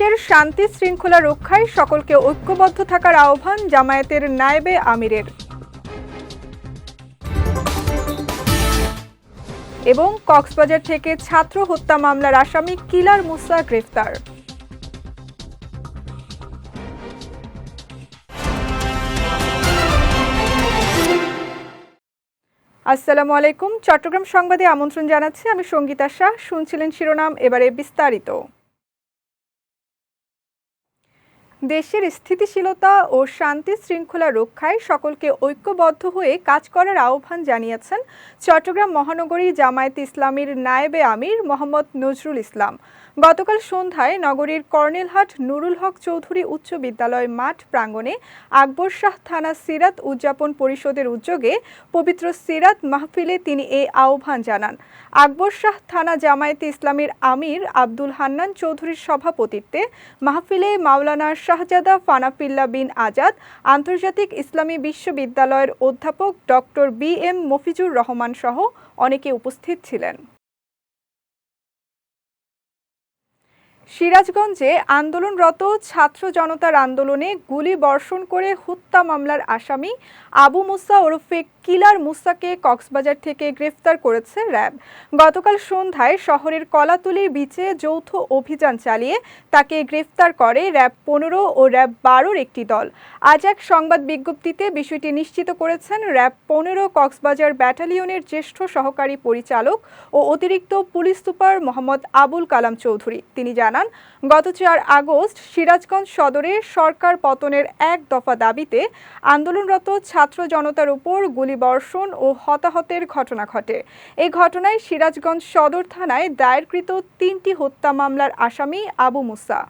দেশের শান্তি শৃঙ্খলা রক্ষায় সকলকে ঐক্যবদ্ধ থাকার আহ্বান জামায়াতের নায়েবে আমিরের। এবং কক্সবাজার থেকে ছাত্র হত্যা মামলার আসামি কিলার মুসা গ্রেফতার। আসসালামু আলাইকুম। চট্টগ্রাম সংবাদে আমন্ত্রণ জানাচ্ছি আমি সঙ্গীতা শাহ। শুনছিলেন শিরোনাম, এবারে বিস্তারিত। দেশের স্থিতিশীলতা ও শান্তি শৃঙ্খলা রক্ষায় সকলকে ঐক্যবদ্ধ হয়ে কাজ করার আহ্বান জানিয়েছেন চট্টগ্রাম মহানগরী জামায়াত ইসলামীর নায়েবে আমির মোহাম্মদ নজরুল ইসলাম। গতকাল সন্ধ্যায় নগরীর কর্নেলহাট নুরুল হক চৌধুরী উচ্চ বিদ্যালয় মাঠ প্রাঙ্গণে আকবর শাহ থানা সিরাত উদযাপন পরিষদের উদ্যোগে পবিত্র সিরাত মাহফিলে তিনি এই আহ্বান জানান। আকবর শাহ থানা জামায়াতে ইসলামীর আমির আব্দুল হান্নান চৌধুরীর সভাপতিত্বে মাহফিলে মাওলানা শাহজাদা ফানাফিল্লা বিন আজাদ, আন্তর্জাতিক ইসলামী বিশ্ববিদ্যালয়ের অধ্যাপক doctor B M Mafizur Rahman সহ অনেকে উপস্থিত ছিলেন। সিরাজগঞ্জে আন্দোলনরত ছাত্র জনতার আন্দোলনে গুলি বর্ষণ করে হত্যা মামলার আসামি আবু মুসা ওরফে কিলার মুসাকে কক্সবাজার থেকে গ্রেফতার করেছে র্যাব। গতকাল সন্ধ্যায় শহরের কলাতুলির বিচে যৌথ অভিযান চালিয়ে তাকে গ্রেফতার করে র্যাব পনেরো ও র্যাব বারোর একটি দল। আজ এক সংবাদ বিজ্ঞপ্তিতে বিষয়টি নিশ্চিত করেছেন র্যাব পনেরো কক্সবাজার ব্যাটালিয়নের জ্যেষ্ঠ সহকারী পরিচালক ও অতিরিক্ত পুলিশ সুপার মোহাম্মদ আবুল কালাম চৌধুরী। তিনি জানান গত চার আগস্ট সিরাজগঞ্জ সদরে সরকার পতনের এক দফা দাবিতে আন্দোলনরত ছাত্র জনতার উপর গুলিবর্ষণ ও হতাহতের ঘটনা ঘটে। এই ঘটনায় সিরাজগঞ্জ সদর থানায় দায়েরকৃত তিনটি হত্যা মামলার আসামি আবু মুসা।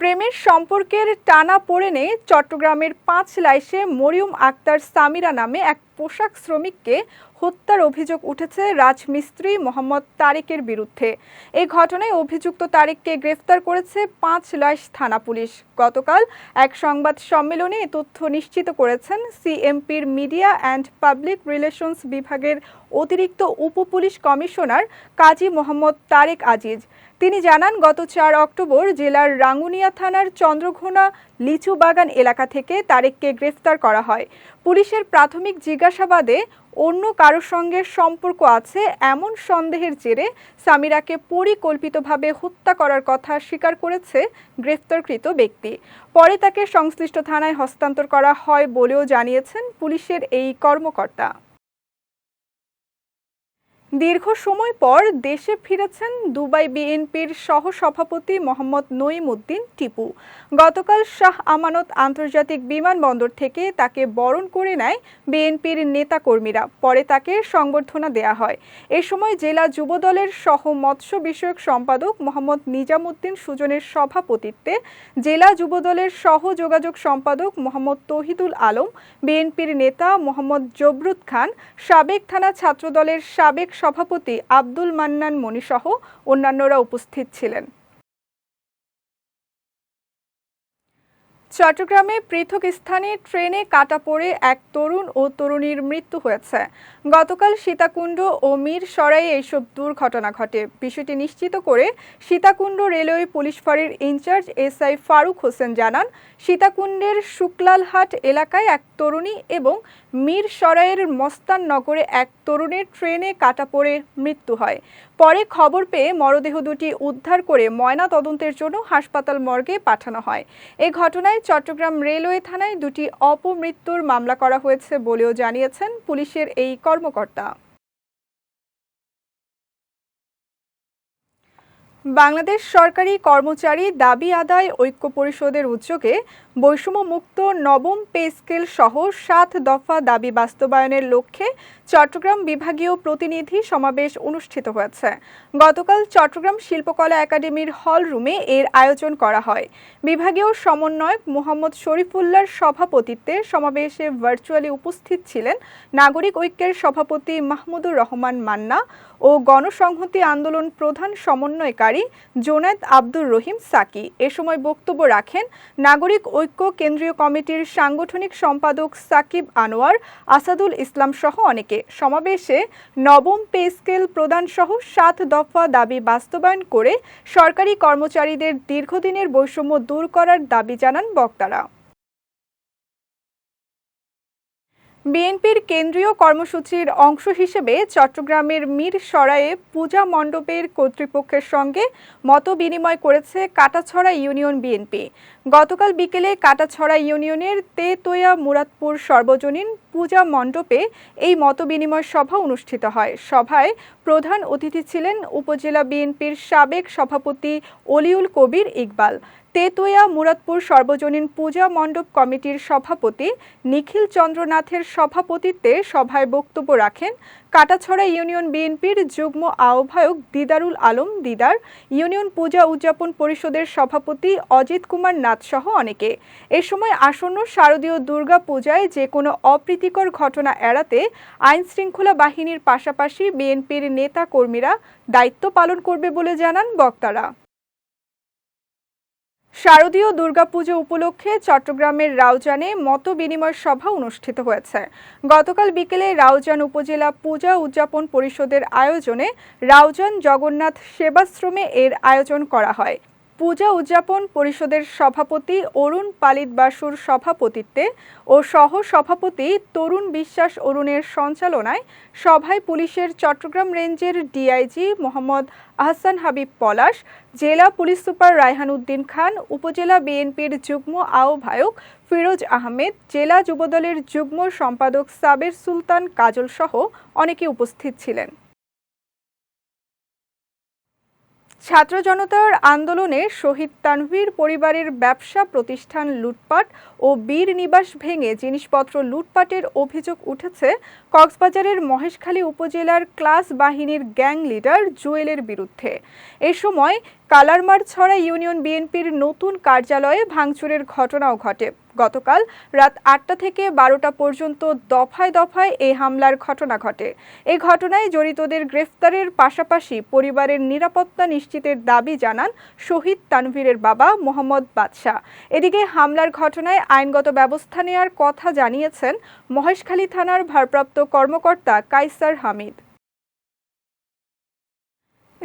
প্রেমের সম্পর্কের টানা পড়েনে চট্টগ্রামের পাঁচ লাইসে মরিয়ম আক্তার সামিরা নামে এক পোশাক শ্রমিককে হত্যার অভিযোগ উঠেছে রাজমিস্ত্রি মোহাম্মদ তারেকের বিরুদ্ধে। এই ঘটনায় অভিযুক্ত তারেককে গ্রেফতার করেছে পাঁচ লাইশ থানা পুলিশ। গতকাল এক সংবাদ সম্মেলনে এ তথ্য নিশ্চিত করেছেন সিএমপির মিডিয়া অ্যান্ড পাবলিক রিলেশনস বিভাগের অতিরিক্ত উপপুলিশ কমিশনার কাজী মোহাম্মদ তারেক আজিজ। তিনি জানান, গত চার অক্টোবর জেলার রাঙ্গুনিয়া থানার চন্দ্রঘোনা লিচু বাগান এলাকা থেকে তারেককে গ্রেফতার করা হয়। পুলিশের প্রাথমিক জিজ্ঞাসাবাদে অন্য কারও সঙ্গে সম্পর্ক আছে এমন সন্দেহের জেরে সামিরাকে পরিকল্পিতভাবে হত্যা করার কথা স্বীকার করেছে গ্রেফতারকৃত ব্যক্তি। পরে তাকে সংশ্লিষ্ট থানায় হস্তান্তর করা হয় বলেও জানিয়েছেন পুলিশের এই কর্মকর্তা। দীর্ঘ সময় পর দেশে ফিরেছেন দুবাই বিএনপির সহসভাপতি মোহাম্মদ নঈম উদ্দিন টিপু। গতকাল শাহ আমানত আন্তর্জাতিক বিমানবন্দর থেকে তাকে বরণ করে নেয় বিএনপির নেতাকর্মীরা। পরে তাকে সংবর্ধনা দেয়া হয়। এ সময় জেলা যুবদলের সহ মৎস্য বিষয়ক সম্পাদক মোহাম্মদ নিজামুদ্দিন সুজনের সভাপতিত্বে জেলা যুবদলের সহ যোগাযোগ সম্পাদক মোহাম্মদ তহিদুল আলম, বিএনপির নেতা মোহাম্মদ জবরুদ খান, সাবেক থানা ছাত্রদলের সাবেক সভাপতি আব্দুল মান্নান মণিসহ অন্যান্যরা উপস্থিত ছিলেন। চট্টগ্রামে পৃথক স্থানে ট্রেনে কাটা পড়ে এক তরুণ ও তরুণীর মৃত্যু হয়েছে। গতকাল সীতাকুণ্ড ও মীর সরাই এইসব দুর্ঘটনা ঘটে। বিষয়টি নিশ্চিত করে সীতাকুণ্ড রেলওয়ে পুলিশ ফাঁড়ির in charge SI Faruk Hossain জানান, সীতাকুণ্ডের শুক্লালহাট এলাকায় এক তরুণী এবং মীর সরাইয়ের মস্তান নগরে এক তরুণের ট্রেনে কাটা পড়ে মৃত্যু হয়। পরে খবর পেয়ে মরদেহ দুটি উদ্ধার করে ময়না তদন্তের জন্য হাসপাতাল মর্গে পাঠানো হয়। এ ঘটনায় চট্টগ্রাম রেলওয়ে থানায় দুটি অপমৃত্যুর মামলা করা হয়েছে বলেও জানিয়েছেন পুলিশের এই কর্মকর্তা। বাংলাদেশ সরকারি কর্মচারী দাবি আদায় ঐক্য পরিষদের উদ্যোগে বৈষম্যমুক্ত নবম পে স্কেল সহ সাত দফা দাবি বাস্তবায়নের লক্ষ্যে চট্টগ্রাম বিভাগীয় প্রতিনিধি সমাবেশ অনুষ্ঠিত হয়েছে। গতকাল চট্টগ্রাম শিল্পকলা একাডেমির হল রুমে এর আয়োজন করা হয়। বিভাগীয় সমন্বয়ক মোহাম্মদ শরীফুল্লার সভাপতিত্বে সমাবেশে ভার্চুয়ালি উপস্থিত ছিলেন নাগরিক ঐক্যের সভাপতি মাহমুদুর রহমান মান্না ও গণসংহতি আন্দোলন প্রধান সমন্বয়কারী জোনায়েদ আব্দুর রহিম সাকি। এ সময় বক্তব্য রাখেন নাগরিক ঐক্য কেন্দ্রীয় কমিটির সাংগঠনিক সম্পাদক সাকিব আনোয়ার, আসাদুল ইসলাম সহ অনেকে। সমাবেশে নবম পে স্কেল প্রদান সহ সাত দফা দাবি বাস্তবায়ন করে সরকারি কর্মচারীদের দীর্ঘদিনের বৈষম্য দূর করার দাবি জানান বক্তারা। বিএনপির কেন্দ্রীয় কর্মসূচির অংশ হিসেবে চট্টগ্রামের মীর সরায়ে পূজা মণ্ডপের কর্তৃপক্ষের সঙ্গে মত বিনিময় করেছে কাটাছড়া ইউনিয়ন বিএনপি। গতকাল বিকেলে কাটাছড়া ইউনিয়নের তেতোয়া মুরাদপুর সর্বজনীন পূজা মণ্ডপে এই মতবিনিময় সভা অনুষ্ঠিত হয়। সভায় প্রধান অতিথি ছিলেন উপজেলা বিএনপির সাবেক সভাপতি অলিউল কবির ইকবাল। তেতোয়া মুরাদপুর সর্বজনীন পূজা মণ্ডপ কমিটির সভাপতি নিখিল চন্দ্রনাথের সভাপতিত্বে সভায় বক্তব্য রাখেন কাটাছড়া ইউনিয়ন বিএনপির যুগ্ম আহ্বায়ক দিদারুল আলম দিদার, ইউনিয়ন পূজা উদযাপন পরিষদের সভাপতি অজিত কুমার নাথ সহ অনেকে। এ সময় আসন্ন শারদীয় দুর্গা পূজায় যে কোনো অপ্রীতিকর ঘটনা এড়াতে আইন শৃঙ্খলা বাহিনীর পাশাপাশি বিএনপির নেতা কর্মীরা দায়িত্ব পালন করবে বলে জানান বক্তারা। শারদীয় দুর্গাপুজো উপলক্ষে চট্টগ্রামের রাউজানে মত বিনিময় সভা অনুষ্ঠিত হয়েছে। গতকাল বিকেলে রাউজান উপজেলা পূজা উদযাপন পরিষদের আয়োজনে রাউজান জগন্নাথ সেবাশ্রমে এর আয়োজন করা হয়। পূজা উদযাপন পরিষদের সভাপতি অরুণ পালিত বাসুর সভাপতিত্বে ও সহ সভাপতি তরুণ বিশ্বাস অরুণের সঞ্চালনায় সভায় পুলিশের চট্টগ্রাম রেঞ্জের ডিআইজি মোহাম্মদ আহসান হাবিব পলাশ, জেলা পুলিশ সুপার রায়হান উদ্দিন খান, উপজেলা বিএনপির যুগ্ম আহ্বায়ক ফিরোজ আহমেদ, জেলা যুবদলের যুগ্ম সম্পাদক সাবের সুলতান কাজল সহ অনেকে উপস্থিত ছিলেন। ছাত্র জনতার আন্দোলনে শহীদ তানভীর পরিবারের ব্যবসা, প্রতিষ্ঠান, লুটপাট ও বীর নিবাস ভেঙে জিনিসপত্র লুটপাটের অভিযোগ উঠেছে কক্সবাজারের মহেশখালী উপজেলার ক্লাস বাহিনীর গ্যাং লিডার জুয়েলের বিরুদ্ধে। এ সময় কালারমারছড়া ইউনিয়ন বিএনপির নতুন কার্যালয়ে ভাঙচুরের ঘটনাও ঘটে। গতকাল রাত আটটা থেকে বারোটা পর্যন্ত দফায় দফায় এই হামলার ঘটনা ঘটে। এই ঘটনায় জড়িতদের গ্রেফতারের পাশাপাশি পরিবারের নিরাপত্তা নিশ্চিতের দাবি জানান শহীদ তানভীরের বাবা মোহাম্মদ বাদশাহ। এদিকে হামলার ঘটনায় আইনগত ব্যবস্থা নেওয়ার কথা জানিয়েছেন মহেশখালী থানার ভারপ্রাপ্ত কর্মকর্তা কাইসার হামিদ।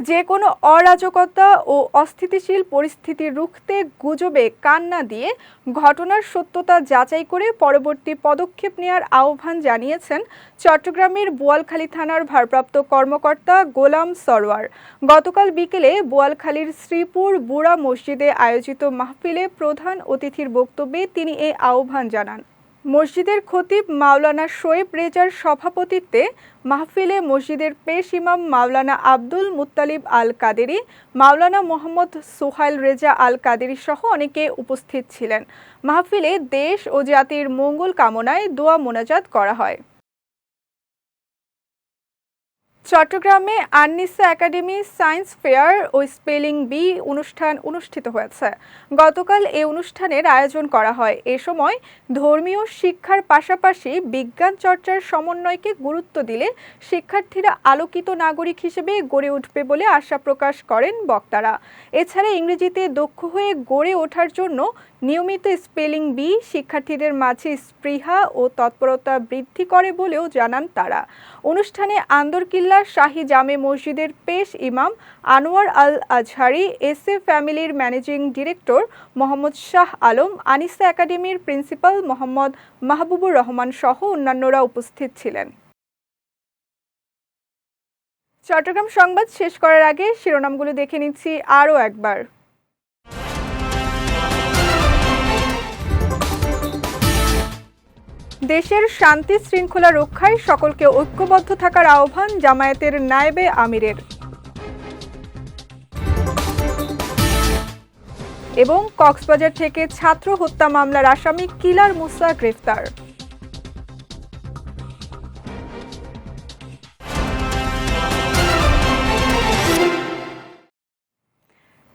যে কোনো অরাজকতা ও অস্থিতিশীল পরিস্থিতি রুখতে গুজবে কান না দিয়ে ঘটনার সত্যতা যাচাই করে পরবর্তী পদক্ষেপ নেওয়ার আহ্বান জানিয়েছেন চট্টগ্রামের বোয়ালখালী থানার ভারপ্রাপ্ত কর্মকর্তা গোলাম সরওয়ার। গতকাল বিকেলে বোয়ালখালীর শ্রীপুর বুড়া মসজিদে আয়োজিত মাহফিলে প্রধান অতিথির বক্তব্যে তিনি এই আহ্বান জানান। মসজিদের খতিব মাওলানা শোয়েব রেজার সভাপতিত্বে মাহফিলে মসজিদের পেশ ইমাম মাওলানা আব্দুল মুত্তালিব আল কাদেরি মাওলানা মোহাম্মদ সোহাইল রেজা আল কাদেরি সহ অনেকে উপস্থিত ছিলেন। মাহফিলে দেশ ও জাতির মঙ্গল কামনায় দোয়া মোনাজাত করা হয়। চট্টগ্রামে আননিসা একাডেমি, সায়েন্স ফেয়ার ও স্পেলিং বি অনুষ্ঠান অনুষ্ঠিত হয়েছে। গতকাল এই অনুষ্ঠানের আয়োজন করা হয়। এ সময় ধর্মীয় শিক্ষার পাশাপাশি বিজ্ঞান চর্চার সমন্বয়কে গুরুত্ব দিলে শিক্ষার্থীরা আলোকিত নাগরিক হিসেবে গড়ে উঠবে বলে আশা প্রকাশ করেন বক্তারা। এছাড়া ইংরেজিতে দক্ষ হয়ে গড়ে ওঠার জন্য নিয়মিত স্পেলিং বি শিক্ষার্থীদের মাঝে স্পৃহা ও তৎপরতা বৃদ্ধি করে বলেও জানান তারা। অনুষ্ঠানে আন্দরকিল্লা শাহী জামে মসজিদের পেশ ইমাম আনোয়ার আল আজহারি এস এ ফ্যামিলির ম্যানেজিং ডিরেক্টর মোহাম্মদ শাহ আলম, আনিসা একাডেমির প্রিন্সিপাল মোহাম্মদ মাহবুবুর রহমান সহ অন্যান্যরা উপস্থিত ছিলেন। চট্টগ্রাম সংবাদ শেষ করার আগে শিরোনামগুলো দেখে নিচ্ছি আরও একবার। দেশের শান্তি শৃঙ্খলা রক্ষায় সকলকে ঐক্যবদ্ধ থাকার আহ্বান জামায়াতের নায়েবে আমিরের। এবং কক্সবাজার থেকে ছাত্র হত্যা মামলার আসামি কিলার মুসা গ্রেফতার।